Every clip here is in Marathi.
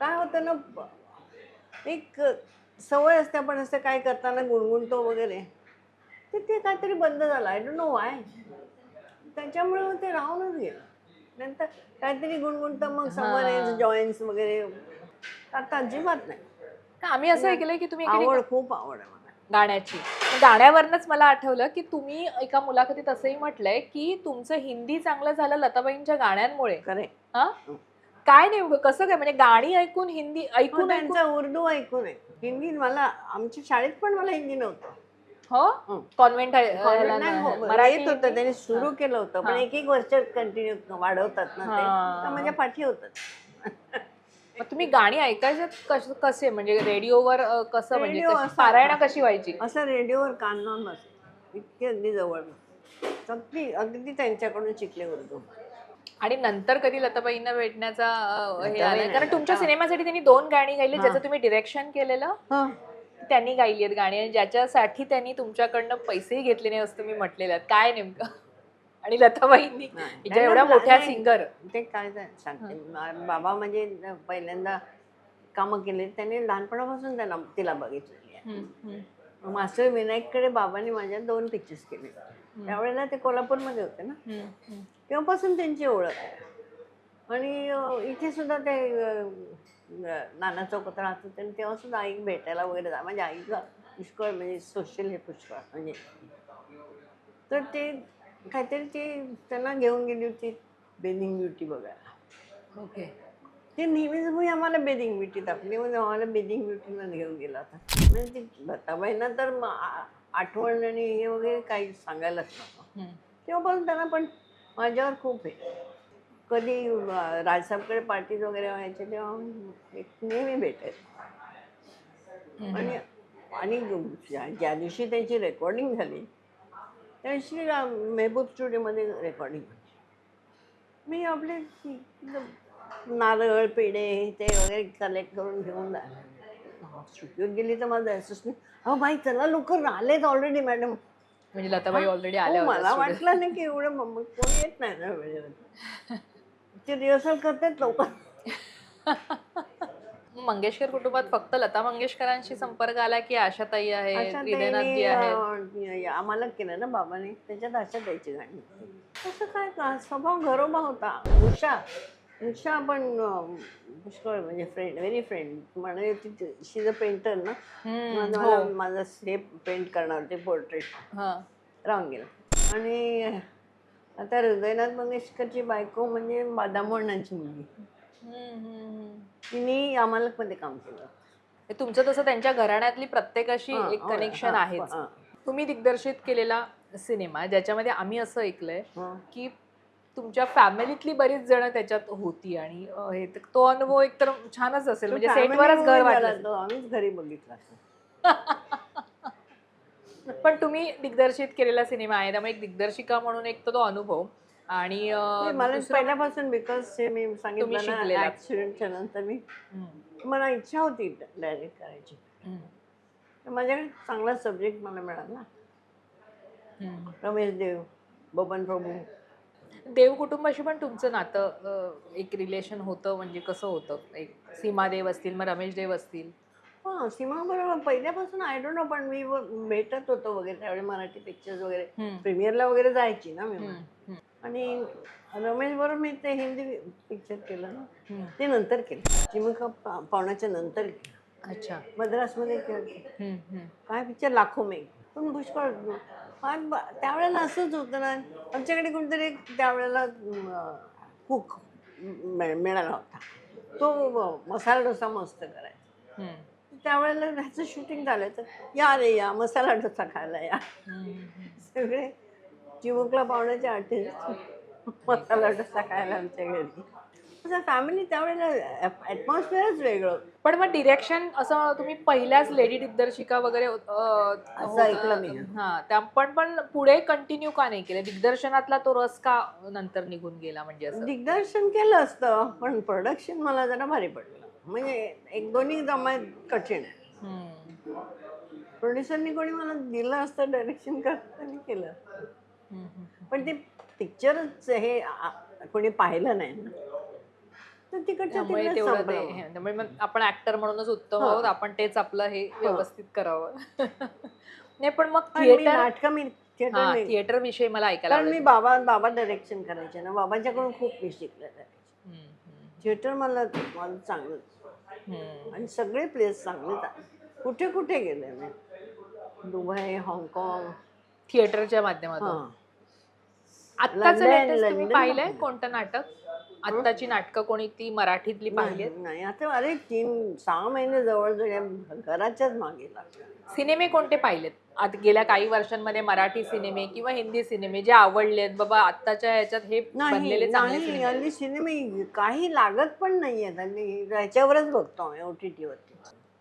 काय होतं ना एक सवय असते आपण असं काय करताना गुणगुणतो वगैरे. तर ते काहीतरी बंद झालं. आय डोंट नो वाय त्याच्यामुळे मग ते राहूनच गेलं. नंतर काहीतरी गुणगुणतं मग समोर. जॉईन्स वगैरे. आता अजिबात नाही. का आम्ही असं ऐकलंय की तुम्ही आवड खूप आवड आहे मला. गाण्याची. गाण्यावरनच मला आठवलं की तुम्ही एका मुलाखतीत असंही म्हटलंय की तुमचं हिंदी चांगलं झालं लताबाईंच्या गाण्यांमुळे. खरे हा. काय नेमकं कसं काय? म्हणजे गाणी ऐकून हिंदी ऐकून ऐकून त्यांचा उर्दू ऐकून आहे. हिंदी मला आमच्या शाळेत पण मला हिंदी नव्हतं. हो? हं. कॉन्व्हेंट हो, येत होतं त्यांनी सुरू केलं होतं पण हां. एक एक वर्ष कंटिन्यू वाढवतात ना ते. हां. माझ्या पाठी होतात. तुम्ही गाणी ऐकायचे कस कसे? म्हणजे रेडिओवर कसं? म्हणजे पारायणा कशी व्हायची? असं रेडिओवर कान लावून इतके अगदी जवळ. अगदी अगदी त्यांच्याकडून शिकले उर्दू. आणि नंतर कधी लताबाईंना भेटण्याचा हे आलं कारण तुमच्या सिनेमासाठी त्यांनी दोन गाणी गायली. ज्याचं तुम्ही डिरेक्शन केलेलं. त्यांनी गायली आहेत गाणी. आणि ज्याच्यासाठी त्यांनी तुमच्याकडनं पैसेही घेतले नाही असं तुम्ही म्हटलेलं. काय नेमकं? आणि लताबाईंनी. हिच्या एवढ्या मोठ्या. सिंगर ते काय सांगते बाबा म्हणजे पहिल्यांदा कामं केले. त्यांनी लहानपणापासून त्यांना तिला बघितलेली आहे. मास्टर विनायककडे बाबांनी माझ्या दोन पिक्चर्स केले. त्यावेळेला ते कोल्हापूरमध्ये होते ना. तेव्हापासून त्यांची ओळख आहे. आणि इथे सुद्धा ते नाना चौकात राहत होते आणि तेव्हा सुद्धा आई भेटायला वगैरे जा म्हणजे आईला पुष्कळ म्हणजे सोशल हे पुष्कळ म्हणजे. तर ते काहीतरी ते त्यांना घेऊन गेली होती बेदिंग ब्युटी बघायला. ओके. ते नेहमीच मी आम्हाला बेदिंग ब्युटी दाखवली म्हणजे आम्हाला बेदिंग ब्युटीला घेऊन गेला होता. म्हणजे ती लताबाईंना तर आठवण आणि हे वगैरे काही सांगायलाच नको. तेव्हापासून त्यांना पण माझ्यावर खूप आहे. कधी राजसाहेबकडे पार्टीज वगैरे व्हायचे तेव्हा एक नेहमी भेटायचे. आणि आणि ज्या दिवशी त्यांची रेकॉर्डिंग झाली त्या दिवशी मेहबूब स्टुडिओमध्ये रेकॉर्डिंग मी आपले नारळ पेढे ते वगैरे कलेक्ट करून घेऊन स्टुडिओत गेली तर माझं असिस्टंट अहो बाई चला लवकर आलेत ऑलरेडी मॅडम म्हणजे लताबाई ऑलरेडी आल्या हो, होत्या मला. वाटलं नाही की एवढं मग कोणी येत नाही ना वेळेवर. ते रिहर्सल करतात लोक मंगेशकर कुटुंबात फक्त लता मंगेशकरांशी संपर्क आला की आशाताई आहे हृदयनाथजी आहेत? आम्हाला केलं ना बाबाने. त्याच्यात आशा द्यायची गाणी. तसं काय का? स्वभाव घरोबा होता. उषा. उषा पण अं, पुष्कळ म्हणजे फ्रेंड व्हेरी फ्रेंड म्हणे शी ज पेंटर ना हो. मला माझं हे पेंट करणार होते पोर्ट्रेट. राहून गेलं आणि आता हृदयनाथ मंगेशकरची बायको म्हणजे बादामोहनांची मुलगी. तिने आम्हाला मध्ये काम केलं तुमचं तसं त्यांच्या घराण्यातली प्रत्येकाशी एक कनेक्शन हां, आहेच हां, तुम्ही दिग्दर्शित केलेला सिनेमा ज्याच्यामध्ये आम्ही असं ऐकलंय. की तुमच्या फॅमिलीतली बरीच जण त्याच्यात होती आणि हे त- अनुभव एकतर छानच असेल. म्हणजे सेटवरच घर वाटलं आम्हीच घरी बघितला पण तुम्ही दिग्दर्शित केलेला सिनेमा आहे त्यामुळे एक दिग्दर्शिका म्हणून एक तर तो अनुभव. आणि मला पहिल्यापासून बिकॉज हे मी सांगितलं. ऍक्सिडेंटच्या नंतर मी मला इच्छा होती डायरेक्ट करायची. तर माझ्याकडे चांगला सब्जेक्ट मला मिळाला. रमेश देव बबन प्रभू. देव कुटुंबाशी पण तुमचं नातं एक रिलेशन होतं म्हणजे कसं होतं? एक सीमा देव असतील मग रमेश देव असतील. हां सीमा बरोबर. पहिल्यापासून आय डोंट नो पण मी भेटत होतो वगैरे त्यावेळी मराठी पिक्चर्स वगैरे. प्रीमियरला वगैरे जायची ना मी. आणि रमेश बरोबर मी ते हिंदी पिक्चर केलं ना. ते नंतर केलं. चिमुका पा- पावणाच्या नंतर केलं. अच्छा. मद्रासमध्ये. काय पिक्चर लाखो मे पण पुष्कळ. ब- त्यावेळेला असंच होतं ना आमच्याकडे कोणतरी एक त्यावेळेला कुक मिळाला होता. तो मसाला डोसा मस्त करायचा. त्यावेळेला ह्याचं शूटिंग झालं तर या रे या मसाला डोसा खायला या. सगळे चिमुकला पाहुण्याचे आर्टिस्ट मसाला डोसा खायला आमच्या घरी. फॅमिली त्यावेळेला ॲटमॉस्फिअरच वेगळं. पण मग डिरेक्शन असं तुम्ही पहिल्याच लेडी दिग्दर्शिका वगैरे अं, असं ऐकलं मी. हा त्या पण पण पुढे कंटिन्यू का नाही केलं? दिग्दर्शनातला तो रस का नंतर निघून गेला म्हणजे असं? दिग्दर्शन केलं असतं पण प्रोडक्शन मला जरा भारी पडलं. म्हणजे एक दोन्ही जमायत कठीण आहे. हम्म, प्रोड्युसरनी कोणी मला दिलं असतं डायरेक्शन करताना केलं. हम्म, हम्म. पण ते पिक्चरच हे आ- कोणी पाहिलं नाही ना. तर तिकडच्या त्यामुळे तेवढं ते संपलं हे, त्यामुळे मग आपण ऍक्टर म्हणूनच उत्तम हा. आहोत आपण तेच आपलं हे व्यवस्थित करावं. नाही पण मग पण मी थिएटर नाटकं मी थिएटर हा नाही. थिएटर विषयी मला ऐकायला कारण मी आवडेल. बाबा बाबा डायरेक्शन करायचे ना बाबांच्याकडून खूप मी शिकले हम्म, हम्म, थिएटर मला मला चांगलं हम्म. आणि सगळे प्लेस चांगले कुठे कुठे गेले मी? दुबई हाँगकाँग. थिएटरच्या माध्यमातून. हां. आत्ताचं लंडन- latest तुम्ही लंडन पाहिलंय पाहिलं. कोणतं नाटक? आत्ताची नाटकं कोणी ती मराठीतली पाहिली नाही नाही, आता अरे तीन सहा महिने जवळजवळ या घराच्याच मागे लागले. सिनेमे कोणते पाहिलेत? आता गेल्या काही वर्षांमध्ये मराठी सिनेमे किंवा हिंदी सिनेमे जे आवडलेत बाबा आत्ताच्या ह्याच्यात हे नाही बनलेले चांगले नाही सिनेमे हल्ली सिनेमे काही लागत पण नाहीयेत आणि याच्यावरच बघतो आम्ही ओ टी टीवरती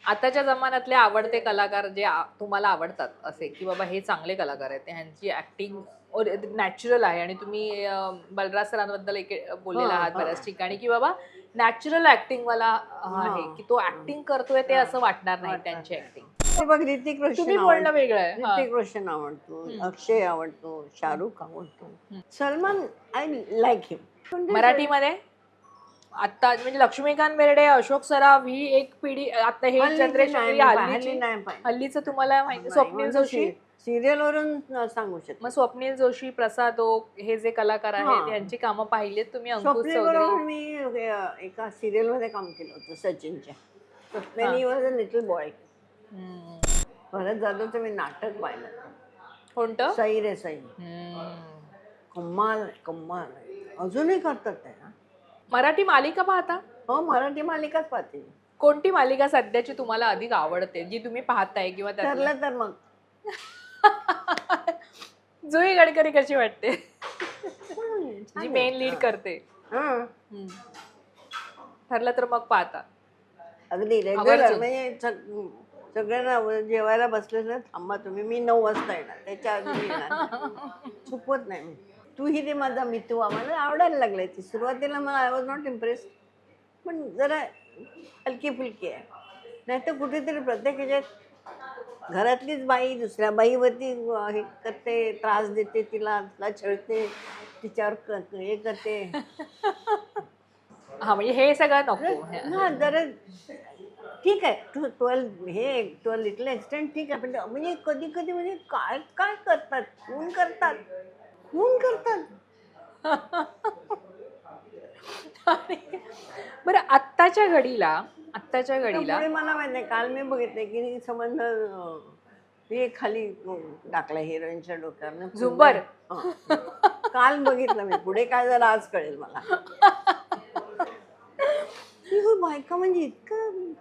आताच्या जमान्यातले आवडते कलाकार जे आ- तुम्हाला आवडतात असे की बाबा हे चांगले कलाकार आहेत ह्यांची ऍक्टिंग नॅचरल आहे आणि तुम्ही बलराज सरांबद्दल एक बोललेला आहात. बऱ्याच ठिकाणी की बाबा नॅचरल ऍक्टिंग वाला आहे. की तो ऍक्टिंग करतोय ते असं वाटणार नाही त्यांची ऍक्टिंग बघ ऋतिक रोशन बोलणं. वेगळं आहे. ऋतिक रोशन आवडतो. अक्षय आवडतो शाहरुख आवडतो. सलमान आय लाईक हिम मराठीमध्ये आता म्हणजे लक्ष्मीकांत बेर्डे अशोक सराफ ही एक पिढी आता हे जनरेशन हल्लीची हल्लीचं तुम्हाला माहिती स्वप्नील जोशी सिरियल वरून सांगू शकतो मग स्वप्नील जोशी प्रसाद ओक हे जे कलाकार आहेत हा. यांची कामं पाहिलीत तुम्ही अंकुश स्वप्नील चौधरी बरोबर मी एका सिरियलमध्ये काम केलं होतं सचिनच्या Swapnil was a little boy hmm. परत जाधवचं मी नाटक पाहिलं कोणतं सई रे सई हम्म. कम्माल कम्माल. अजूनही करतात ते हा. मराठी मालिका पाहता हो मराठी मालिकाच पाहते. कोणती मालिका सध्याची तुम्हाला अधिक आवडते जी तुम्ही पाहताय किंवा त्यातलं- ठरलं तर मग जुई गडकरी कशी वाटते हम्म, छान जी आहे. मेन लीड करते हा. हम्म. ठरलं तर मग पाहता अगदी रेग्युलर आवर्जून. म्हणजे सग- सगळ्यांना जेवायला बसले ना थांबा तुम्ही मी नऊ वाजता येणार त्याच्या आधी मी येणार नाही. चुकवत नाही मी तू ही रे माझा मितू मला आवडायला लागलाय. ती सुरुवातीला मला आय वॉज नॉट इम्प्रेस पण जरा हलकी फुलकी आहे. नाही तर कुठेतरी प्रत्येक ह्याच्यात घरातलीच बाई दुसऱ्या बाईवरती हे करते त्रास देते तिला तिला छळते तिच्यावर क- हे करते. हा म्हणजे हे सगळं नको. हा जरा ठीक आहे. टू ट्वेल्व हे टू लिटल एक्सटेंट ठीक आहे. पण म्हणजे कधी कधी म्हणजे काय काय करतात? खून करतात? खून करतात. बरं आत्ताच्या घडीला आत्ताच्या घडीला त्यामुळे मला माहीत नाही काल मी बघितलंय की संबंध हे खाली टाकलं हिरोईनच्या डोक्यावर झुंबर. काल बघितलं मी पुढे काय झालं आज कळेल मला. ही हो बायका म्हणजे इतकं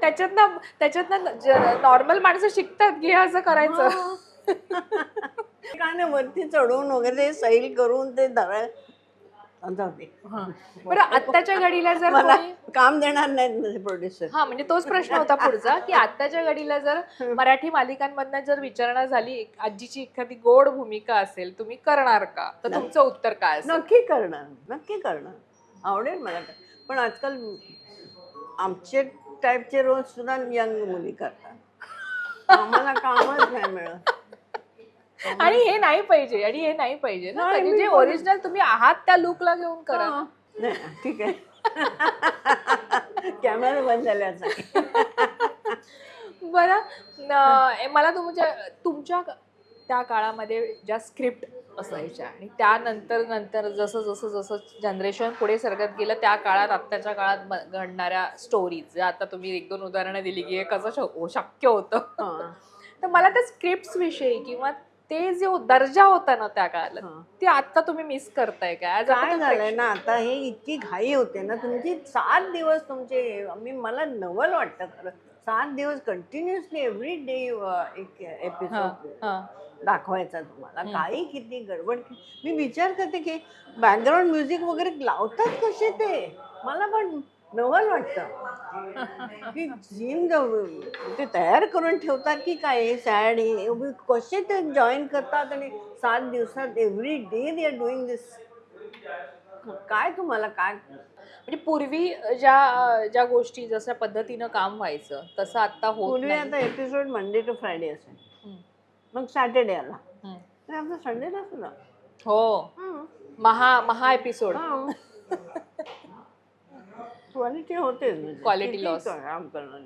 त्याच्यातनं त्याच्यातनं नॉर्मल माणसं शिकतात की हे असं करायचं. नाही वरती चढवून वगैरे सैल करून ते धरा. जाऊ दे. हा. बरं आत्ताच्या घडीला जर मला कोणी काम देणार नाहीत प्रोड्युसर हा म्हणजे तोच प्रश्न होता पुढचा की आत्ताच्या घडीला जर मराठी मालिकांमधनं जर विचारणा झाली एक- आजीची एखादी गोड भूमिका असेल तुम्ही करणार का? तर तुमचं उत्तर काय असेल? नक्की करणार नक्की करणार. आवडेल मला ते. पण आजकाल आमचे टाईपचे रोल सुद्धा यंग मुली करतात. आम्हाला कामच नाही मिळत. आणि हे नाही पाहिजे आणि हे नाही पाहिजे ना. नाही, म्हणजे मी जे बोलू- ओरिजिनल तुम्ही आहात त्या लुकला घेऊन करा. हा. नाही ठीक आहे. कॅमेरा बंद झाल्याचा बरं न- मला तुमच्या तुमच्या त्या काळामध्ये ज्या स्क्रिप्ट असायच्या आणि त्यानंतर नंतर जसं जसं जसं जनरेशन पुढे सरकत गेलं त्या काळात आत्ताच्या काळात ब- घडणाऱ्या स्टोरीज आता तुम्ही एक दोन उदाहरणं दिली की हे कसं श- शक्य होतं. हा. तर मला त्या स्क्रिप्ट विषयी किंवा ते जो दर्जा होता ना त्या काळात हा. ते आता तुम्ही मिस करताय काय तुम्ही झालंय ना आता हे इतकी घाई होते ना तुमची सात दिवस तुमचे मी मला नवल वाटतं खरं सात दिवस कंटिन्युअसली एव्हरी डे एक एपिसोड. दाखवायचा तुम्हाला. काही किती गडबड मी विचार करते की बॅकग्राऊंड म्युझिक वगैरे लावतात कसे ते मला पण नवल वाटतं. की सीन ते तयार करून ठेवतात की काय? सॅड हे कसे ते जॉईन करतात आणि सात दिवसात every day they are doing this काय तुम्हाला काय? म्हणजे पूर्वी ज्या ज्या गोष्टी जशा पद्धतीनं काम व्हायचं तसं आता होत पूर्वी नाही. आता एपिसोड मंडे टू फ्रायडे असेल. मग सॅटर्डे आला. आणि आमचा संडेला सुद्धा हो. हं. महा महा एपिसोड हं. क्वालिटी होतेच म्हणजे किती loss. काम करणार